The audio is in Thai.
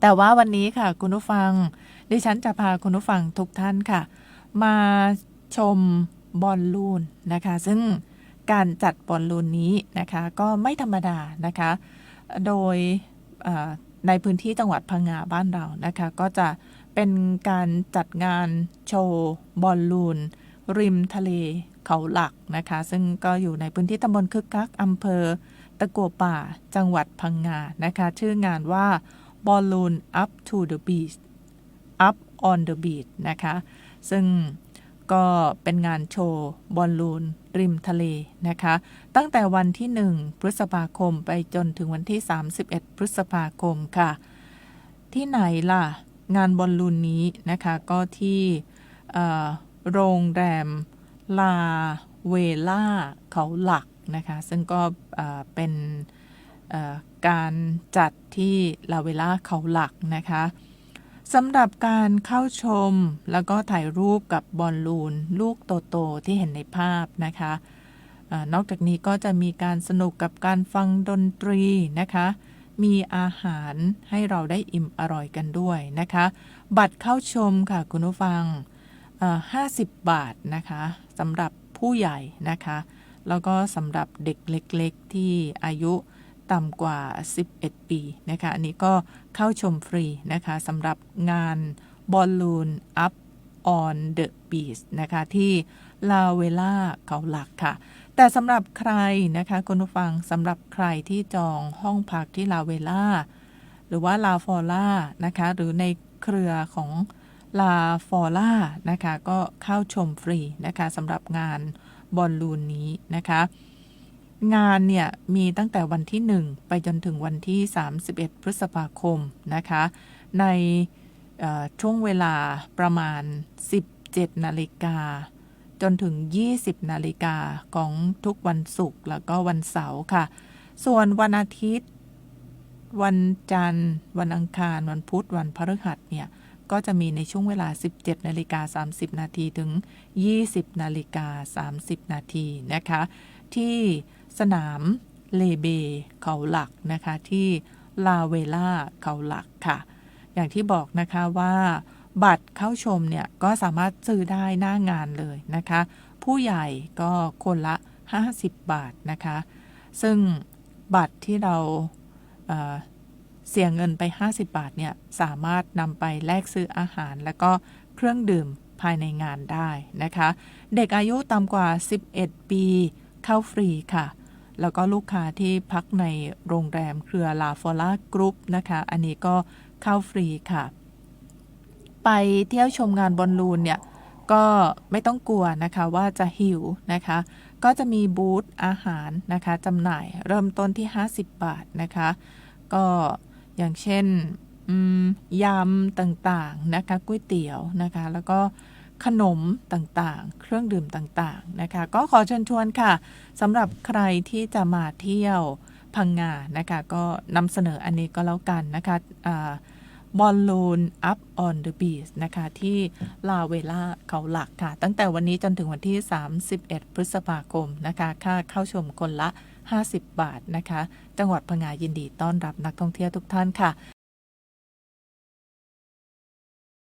แต่ว่าวันนี้ค่ะคุณผู้ฟัง ดิฉันจะพาคุณผู้ฟังทุกท่านค่ะ มาชมบอลลูนนะคะ ซึ่งการจัดบอลลูนนี้นะคะ ก็ไม่ธรรมดานะคะ โดยในพื้นที่จังหวัดพังงาบ้านเรานะคะ ก็จะเป็นการจัดงานโชว์บอลลูน ริมทะเลเขาหลักนะคะ ซึ่งก็อยู่ในพื้นที่ตำบลคึกคักอำเภอตะกัวป่าจังหวัดพังงานะคะ ชื่องานว่า Balloon Up to the Beach Up on the Beach นะคะ ซึ่งก็เป็นงานโชว์บอลลูน ริมทะเลนะคะ ตั้งแต่วันที่ 1 พฤษภาคมไปจนถึงวันที่ 31 พฤษภาคมค่ะ ที่ไหนล่ะ งานบอลลูนนี้นะคะก็ที่โรงแรมลาเวล่าเขาหลักนะคะ ซึ่งก็เป็น การจัดที่ลาเวล่าเขาหลักนะคะสำหรับการเข้าชมแล้วก็ถ่ายรูปกับบอลลูน ลูกโตๆที่เห็นในภาพนะคะออนอกจากนี้ก็จะมีการสนุกกับการฟังดนตรีนะคะ มีอาหารให้เราได้อิ่มอร่อยกันด้วยนะคะ บัตรเข้าชมค่ะคุณผู้ฟัง 50 บาทนะคะสำหรับผู้ใหญ่นะคะ แล้วก็สำหรับเด็กเล็ก ๆ ที่อายุ ต่ำกว่า 11 ปีนะคะอันนี้ก็เข้าชมฟรีนะคะสำหรับงานบอลลูน Up on the Beach นะคะที่ลาเวล่าเขาหลักค่ะ แต่สำหรับใครนะคะคุณผู้ฟังสำหรับใครที่จองห้องพักที่ลาเวล่าหรือว่าลาฟอล่านะคะหรือในเครือของลาฟอล่านะคะก็เข้าชมฟรีนะคะสำหรับงานบอลลูนนี้นะคะ งานเนี่ยมีตั้งแต่วันที่ 1 ไปจนถึงวันที่ 31 พฤษภาคมนะคะ ในช่วงเวลาประมาณ 17 นาฬิกาจนถึง 20 นาฬิกาของทุกวันศุกร์แล้วก็วันเสาร์ค่ะ ส่วนวันอาทิตย์ วันจันทร์ วันอังคาร วันพุธ วันพฤหัสเนี่ย ก็จะมีในช่วงเวลา 17นาฬิกา30 นาทีถึง 20นาฬิกา30 นาทีนะคะ ที่สนามเลเบเขาหลักนะคะ ที่ลาเวล่าเขาหลักค่ะ อย่างที่บอกนะคะว่า บัตรเข้าชมเนี่ย ก็สามารถซื้อได้หน้างานเลยนะคะ ผู้ใหญ่ก็คนละ 50 บาทนะคะ ซึ่งบัตรที่เรา เสียเงินไป 50 บาทเนี่ยสามารถนำไปแลกซื้ออาหาร แล้วก็เครื่องดื่มภายในงานได้นะคะ เด็กอายุต่ำกว่า 11 ปีเข้าฟรีค่ะ แล้วก็ลูกค้าที่พักในโรงแรมเครือลาฟอล่ากรุ๊ปนะคะ อันนี้ก็เข้าฟรีค่ะ ไปเที่ยวชมงานบอลลูนเนี่ยก็ไม่ต้องกลัวนะคะว่าจะหิวนะคะ ก็จะมีบูธอาหารนะคะจำหน่ายเริ่มต้นที่ 50 บาทนะคะ ก็ อย่างเช่นยำต่างๆนะคะก๋วยเตี๋ยวนะคะ แล้วก็ขนมต่างๆ เครื่องดื่มต่างๆนะคะ ก็ขอเชิญชวนค่ะสำหรับใครที่จะมาเที่ยวพังงานะคะ ก็นำเสนออันนี้ก็แล้วกันนะคะบอลลูน up on the beach นะคะ ที่ลาเวล่าเขาหลักค่ะ ตั้งแต่วันนี้จนถึงวันที่ 31 พฤษภาคมนะคะ ค่าเข้าชมคนละ 50 บาทนะคะ จังหวัดพังงายินดีต้อนรับนักท่องเที่ยวทุกท่านค่ะ